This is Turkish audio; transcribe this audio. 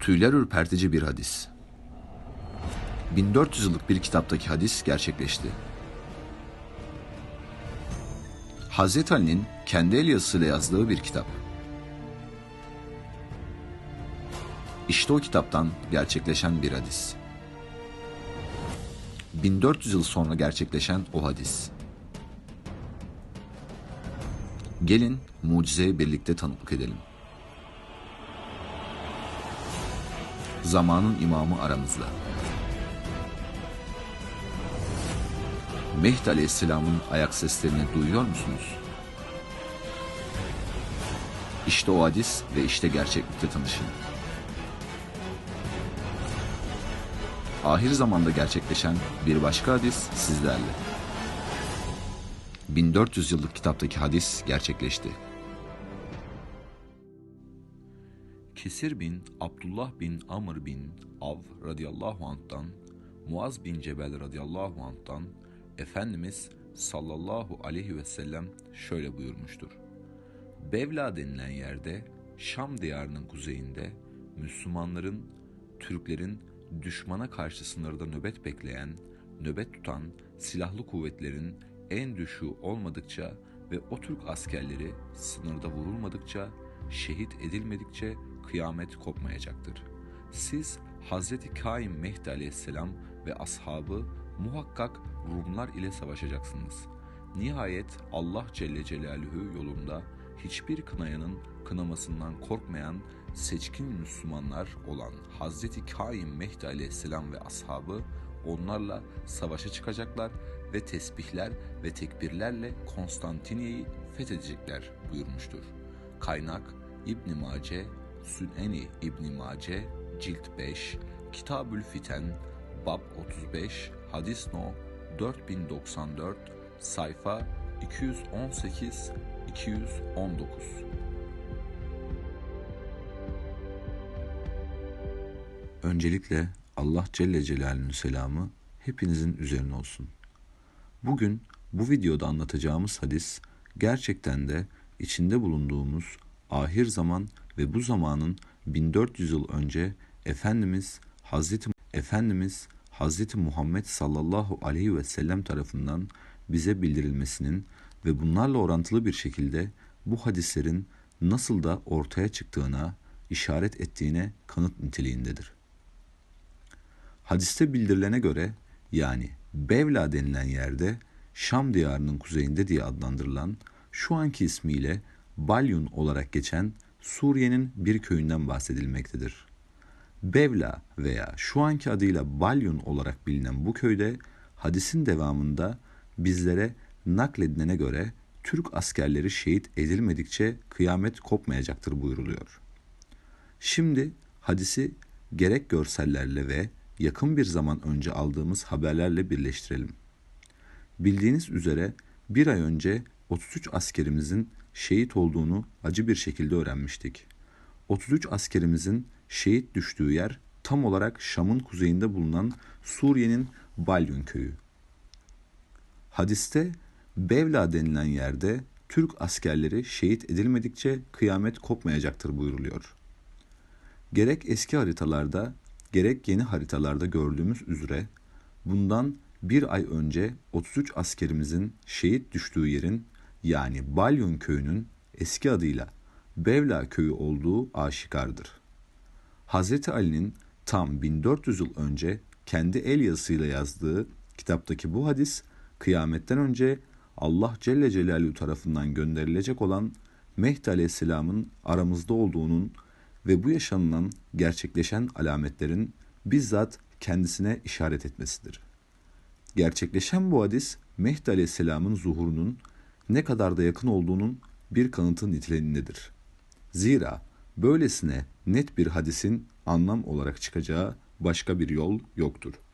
Tüyler ürpertici bir hadis. 1400 yıllık bir kitaptaki hadis gerçekleşti. Hazreti Ali'nin kendi el yazısıyla yazdığı bir kitap. İşte o kitaptan gerçekleşen bir hadis. 1400 yıl sonra gerçekleşen o hadis. Gelin mucizeye birlikte tanıklık edelim. Zamanın imamı aramızda. Mehdi Aleyhisselam'ın ayak seslerini duyuyor musunuz? İşte o hadis ve işte gerçeklikte tanışın. Ahir zamanda gerçekleşen bir başka hadis sizlerle. 1400 yıllık kitaptaki hadis gerçekleşti. Kesir bin Abdullah bin Amr bin Av radıyallahu anh'tan, Muaz bin Cebel radıyallahu anh'tan Efendimiz sallallahu aleyhi ve sellem şöyle buyurmuştur. Bevla denilen yerde Şam diyarının kuzeyinde Müslümanların, Türklerin düşmana karşı sınırda nöbet bekleyen, nöbet tutan silahlı kuvvetlerin en düşüğü olmadıkça ve o Türk askerleri sınırda vurulmadıkça, şehit edilmedikçe kıyamet kopmayacaktır. Siz Hazreti Kaim Mehdi aleyhisselam ve ashabı muhakkak Rumlar ile savaşacaksınız. Nihayet Allah Celle Celaluhu yolunda hiçbir kınayanın kınamasından korkmayan seçkin Müslümanlar olan Hazreti Kaim Mehdi aleyhisselam ve ashabı onlarla savaşa çıkacaklar ve tesbihler ve tekbirlerle Konstantiniye'yi fethedecekler buyurmuştur. Kaynak İbn Mace, Süneni İbn Mace, Cilt 5, Kitabül Fiten, Bab 35, Hadis No 4094, sayfa 218 219. Öncelikle Allah Celle Celaluhu'nun selamı hepinizin üzerine olsun. Bugün bu videoda anlatacağımız hadis gerçekten de içinde bulunduğumuz ahir zaman ve bu zamanın 1400 yıl önce Efendimiz Hazreti Efendimiz Hazreti Muhammed sallallahu aleyhi ve sellem tarafından bize bildirilmesinin ve bunlarla orantılı bir şekilde bu hadislerin nasıl da ortaya çıktığına işaret ettiğine kanıt niteliğindedir. Hadiste bildirilene göre yani Bevla denilen yerde Şam diyarının kuzeyinde diye adlandırılan şu anki ismiyle Balyun olarak geçen Suriye'nin bir köyünden bahsedilmektedir. Bevla veya şu anki adıyla Balyun olarak bilinen bu köyde hadisin devamında bizlere nakledilene göre Türk askerleri şehit edilmedikçe kıyamet kopmayacaktır buyuruluyor. Şimdi hadisi gerek görsellerle ve yakın bir zaman önce aldığımız haberlerle birleştirelim. Bildiğiniz üzere bir ay önce 33 askerimizin şehit olduğunu acı bir şekilde öğrenmiştik. 33 askerimizin şehit düştüğü yer tam olarak Şam'ın kuzeyinde bulunan Suriye'nin Balyun köyü. Hadiste Bevla denilen yerde Türk askerleri şehit edilmedikçe kıyamet kopmayacaktır buyuruluyor. Gerek eski haritalarda gerek yeni haritalarda gördüğümüz üzere bundan bir ay önce 33 askerimizin şehit düştüğü yerin yani Balyun köyünün eski adıyla Bevla köyü olduğu aşikardır. Hz. Ali'nin tam 1400 yıl önce kendi el yazısıyla yazdığı kitaptaki bu hadis kıyametten önce Allah Celle Celaluhu tarafından gönderilecek olan Mehdi Aleyhisselam'ın aramızda olduğunun ve bu yaşanılan gerçekleşen alametlerin bizzat kendisine işaret etmesidir. Gerçekleşen bu hadis Mehdi Aleyhisselam'ın zuhurunun ne kadar da yakın olduğunun bir kanıtı niteliğindedir. Zira böylesine net bir hadisin anlam olarak çıkacağı başka bir yol yoktur.''